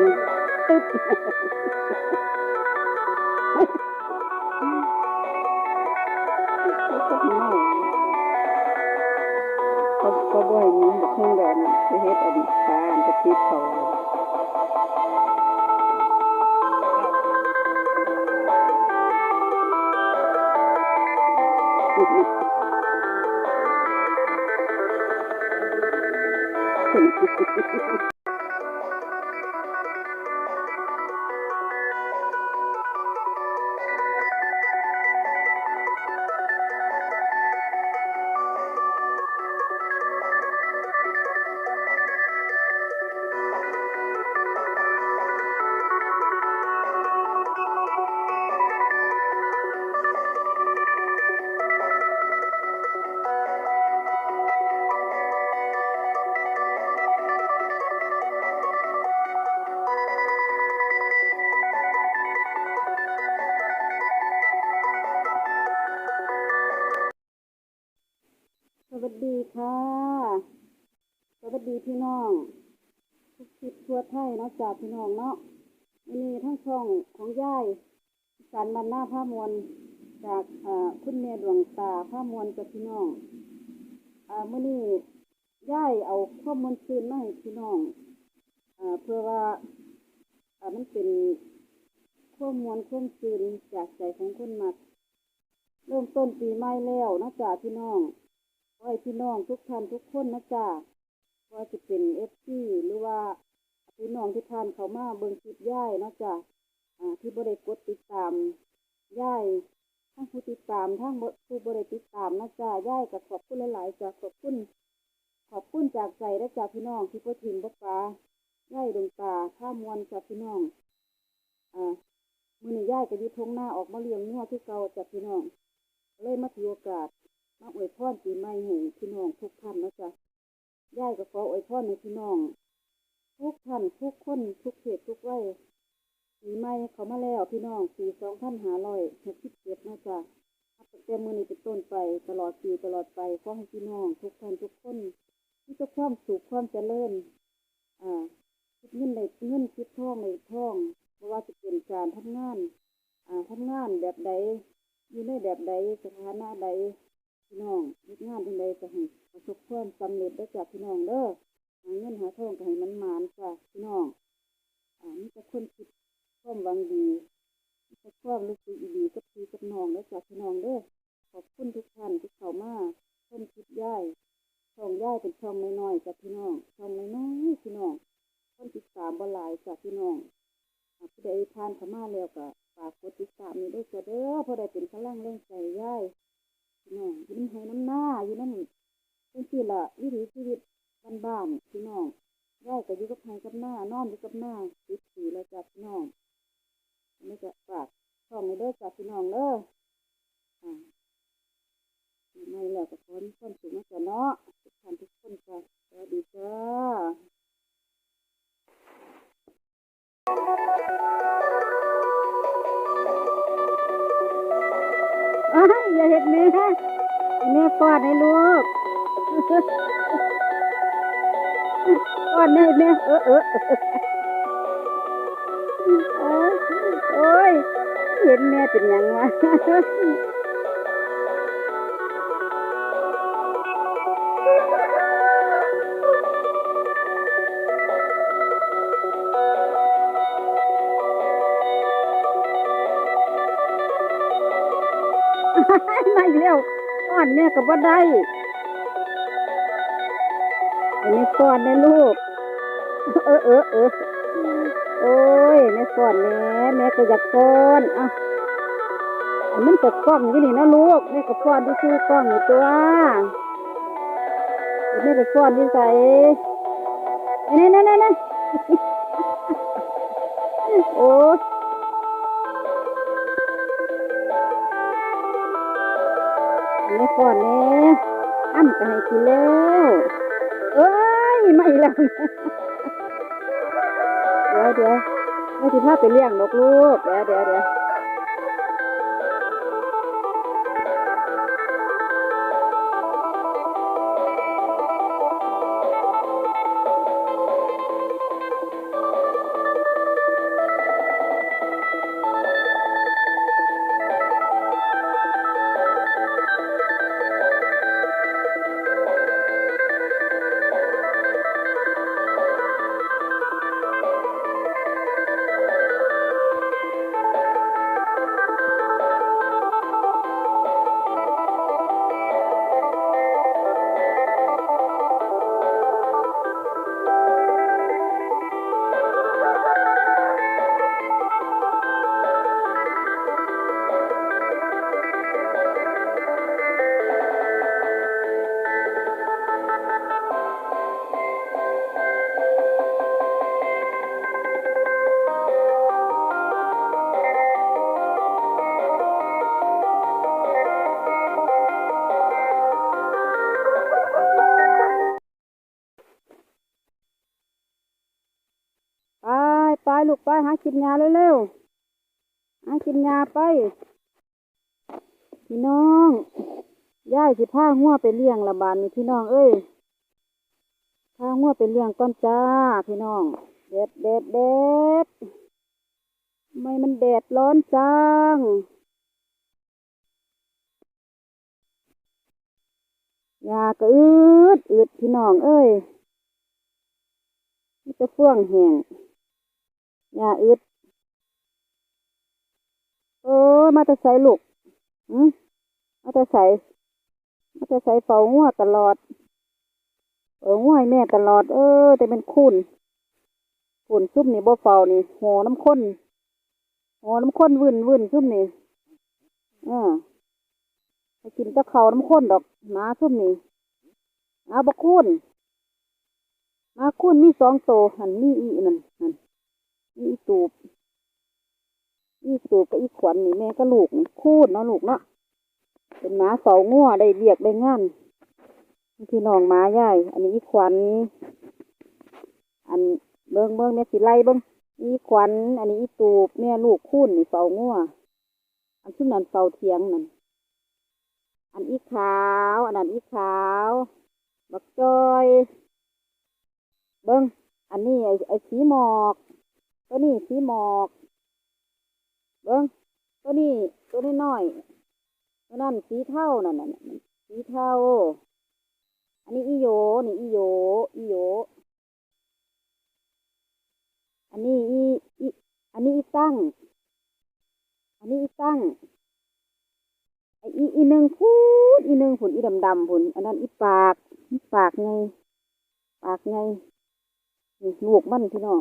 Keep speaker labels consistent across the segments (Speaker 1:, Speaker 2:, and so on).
Speaker 1: is the เขาเขาบ่อยนี้บักเพิ่งแบบไปเฮ็ดอันปลาอันกระติบเขา ดีค่ะ สวัสดีพี่น้อง ทุกทิศทั่วไทยเนาะจากพี่น้องเนาะวันนี้ทั้งช่องของย่ายสารบรรณาผ้ามวลจากคุณแม่ดวงตาผ้ามวลกับพี่น้องอ่ามื่อนี้ย่ายเอาข้อมูลคืนมาให้พี่น้องอเพื่อว่ามันเป็นข้อมูลข้อมคืนจากใจของคนมักเริ่มต้นปีใหม่แล้วเนาะจากพี่น้อง ขอให้พี่น้องทุกท่านทุกคนนะจ๊ะว่าจะเป็นเอฟซีหรือว่าพี่น้องที่ท่านเขามาเบิ่งคลิปย่ายนะจ๊ะอ่าที่บริกดติดตามย่ายทั้งผู้ติดตามทั้งผู้บริติดตามนะจ๊ะย่ายกับขอบคุณหลายๆจ้ะขอบคุณ ขอบคุณจากใจและจากพี่น้องที่พ่ทิมบ่ฟ้าย่ายดวงตาข้ามวลจากพี่น้องอ่ามือนี้ย่ายก็อยุทงหน้าออกมาเลี้ยงงัวที่เก่าจากพี่น้องเลยมาถือโอกาส มาอวยพรปีใหม่ให้พี่น้องทุกท่านนะจ๊ะย่ายก็ขออวยพรให้พี่น้อง ทุกท่านทุกคนทุกเขตทุกไว้ปีใหม่เขามาแล้วพี่น้องปีสองพันหาร้อยหกสิบเจ็ดนะจ๊ะนับแต่มือนี้เป็นต้นไปตลอดปีตลอดไปขอให้พี่น้อง ทุกท่านทุกคนมีแต่ความสุขความเจริญอ่าคิดเงินในเงินคิดท่องในท่องเพราะว่าจะเป็นการทำงาน อ่าทำงานแบบใดอยู่ในแบบใดสถานะใด พี่น้องเฮ็ดงานจังใดก็ให้ประสบความสำเร็จได้จากพี่น้องเด้อหาเงินหาทองก็ให้มันหมานจ้ะพี่น้องอ่ามีแต่คนคิดความหวังดีมีแต่ความรู้สึกดีกับพี่กับน้องได้จากพี่น้องเด้อขอบคุณทุกท่านที่เข้ามาชมคลิปย่ายช่องย่ายเป็นช่องน้อยๆจากพี่น้องช่องน้อยๆพี่น้องคนติดตามบ่หลายจากพี่น้องหากผู้ใดผ่านข้ามาแล้วก็ฝากกดติดตามนี่ด้วยจ้ะเด้อเพราะได้เป็นพลังแรงใจย่าย น้องอยู่น้ำไห้น้ำหน้าอยู่น้ำเป็นสิละวิถีชีวิตบ้านๆพี่น้องย่ายก็อยู่กับไห้กับหน้านอนอยู่กับหน้าติดสีแล้วจ้ะพี่น้องอันนี้จะฝากช่องในเด้อจ้ะพี่น้องเด้ออ่าปีใหม่แล้วก็ขอมีความสุขนะจ๊ะเนาะทุกท่านทุกคนจ้ะสวัสดีจ้า Thank you. อ้ายอย่าเห็ดแม่แม่ป้อนให้ลูกป้อนให้แม่เออเออเออเออโอ้ยเห็นแม่เป็นยังวะ ไม่เร็วป้อนแม่ยก็บ่ได้อันนี้อนนะลูก เออเออเออโอ้ยแม่ป้อนแม่แม่ก็อยากป้อนอะมันจะกล้องอยู่นี่นะลูกแม่ก็ฟ้อนที่ซื้อกล้องอยู่ตัวแม่ไปฟ้อนที่ใส่นี่นี่นี่นี่โอ้ แม่ฟ้อนแน่อ้ำก็ให้กินแล้วเอ้ยไม่แล้วเดี๋ยวเดี๋ยวแม่ที่พาไปเลี้ยงนกลูกเดี๋ยวเดี๋ยวเดี๋ยว ไปลูกไปหากินยาเร็วๆหากินยาไปพี่น้องย่ายสิพางัวไปเลี้ยงละบานนี่พี่น้องเอ้ยพางัวไปเลี้ยงก้อนจ้า พี่น้อง เด็ดเด็ดเด็ดทำไมมันแดดร้อนจังยาก็อืดอืดพี่น้องเอ้ยมันจะเฟื่องแห้ง ยาอึดเออมาแต่ใส่ลูกอืมมาแต่ใส่มาแต่ใส่เฝ้างัวตลอดเอองัวให้แม่ตลอด เออ แต่เป็นคุณคุณซุ่มนี่บ่เฝ้านี่โหน้ำข้นโหน้ำข้นวื่นวื่นซุ่มนี่เออไปกินตะเขาน้ำข้นดอกหมาซุ่มนี่เอาบะคุณมาคุณมีสองโตวหันมีอีนั่นนั่น อีตูบอีตูบกับอีขวัญนี่แม่ก็ลูกคูดเนาะลูกเนาะเป็นหมาเสางัวได้เรียกได้งานพี่น้องหมาใหญ่อันนี้อีขวัญอันเบิ้งเบิ้งแม่ยสิไล่เบิ้งอีขวัญอันนี้อีตูบแม่ลูกคูนนี่เสางัวอันซึ่งนั้นเสาเทียงนั่นอันอีขาว อันนั้นอีขาว บักจอย เบิ้งอันนี้ไอ้ไอ้สีหมอก ตัวนี้สีหมอก เบิ้งตัวนี้ตัวนี้น้อยตัวนั้นสีเท่านั่นน่ะน่ะสีเท่า อันนี้อีโยนี่อีโยอีโยอันนี้อีอีอันนี้อีตั้ง อันนี้อีตั้งไออีอีหนึ่งพูดอีหนึ่งผุนอีดำดำผุนอันนั้นอีปากอีปากไง ปากไงนี่ลูกมันพี่น้อง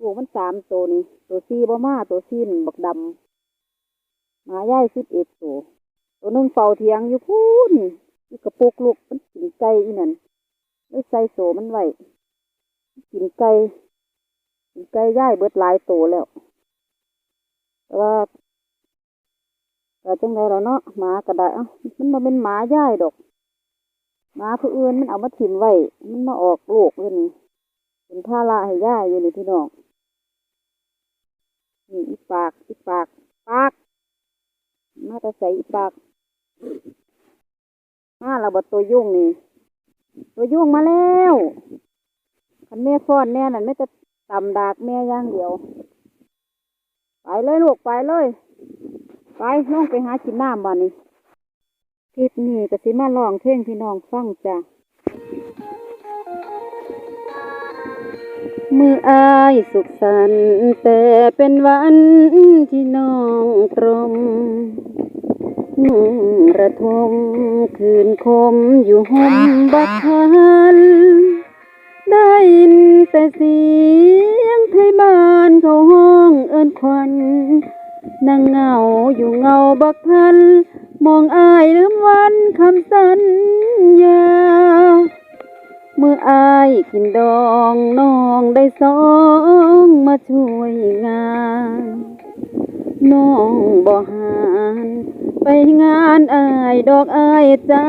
Speaker 1: ลูกมันสามตัวนี่ตัวสี่บ่มาตัวสี่นบักดำหมาย่ายสิบเอ็ดตัวตัวหนึ่งเฝ้าเทียงอยู่พูนอีกระปุกลูกมันกินไก่อีนั่นเลยใส่โสมันไว้กินไก่กินไก่ย่ายเบิดหลายตัวแล้วแต่ว่าแต่จังไดแล้วเนาะหมาก็ไดเอ้ามันมาเป็นหมาย่ายดอกหมาผู้อื่นมันเอามาถิ่มไว้มันมาออกลูกเลยนี่เป็นภาระให้ย่ายอยู่นี่พี่น้อง นี่อีปากอีปากปาก มาแต่ใส่อีปาก มาเราบดตัวยุ่งนี่ ตัวยุ่งมาแล้วคันแม่ฟ้อนแน่นั่นไม่จะตำดากแม่ย่างเดียว ไปเลยลูกไปเลย ไปลงไปหากินน้ำบ้านนี้คลิปนี้ก็สิมาลองเพลงพี่น้องฟังจ้ะ มืออายสุขสันต์แต่เป็นวันที่น้องตรมนุ่งระทมคืนคมอยู่ห่มบักคันได้ยินแต่เสียงไทยบ้านเขาห้องเอินควันนั่งเงาอยู่เงาบักทัน มองอายลืมวันคำสัญ มื่ออายกินดองน้องได้สองมาช่วยงานน้องบ่หานไปงานอายดอกอายจ้า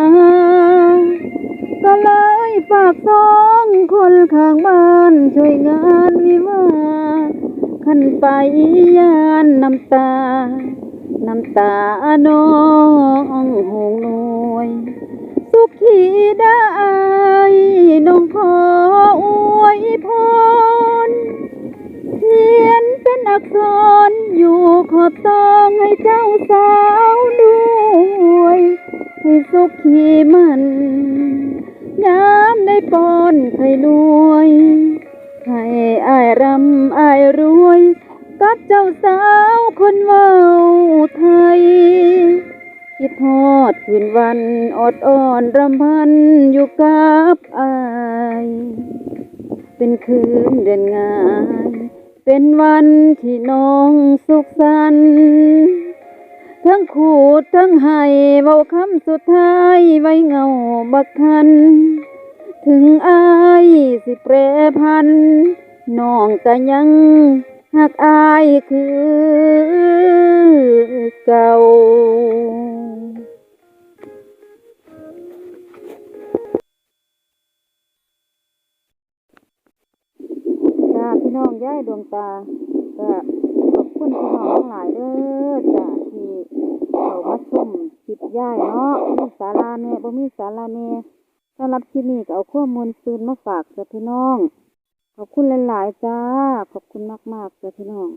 Speaker 1: ก็เลยฝากสองคนข้างบ้านช่วยงานวิวาขันไปยานน้ำตา น้ำตาน้องหงนวย สุขีได้น้องขออวยพรเขียนเป็นอักษรอยู่ขอบตองให้เจ้าสาวด้วย ให้สุขีมันยามได้ปอนไข่รวย ให้อายรำอายรวย กับเจ้าสาวคนเว้าไทย คิดทอดคืนวันอดอ่อนรำพันอยู่กับอาย เป็นคืนเดือนงายเป็นวันที่น้องสุขสันต์ทั้งขูดทั้งให้เว้าคำสุดท้ายไว้เงาบักทัน ถึงอายสิแปรพันน้องก็ยัง หักอายคือเก่าจ้าพี่น้องย้ายดวงตาก็ขอบคุณพี่น้องทั้งหลายเด้อจ้าที่เขามาชมคลิปย้ายเนาะมีสาราแหน่บ่มีสาราแหน่สำหรับคลิปนี้ก็เอาข้อมูลซืนมาฝากจ้าพี่น้อง ขอบคุณหลายๆจ้า ขอบคุณมากๆจ้าพี่น้อง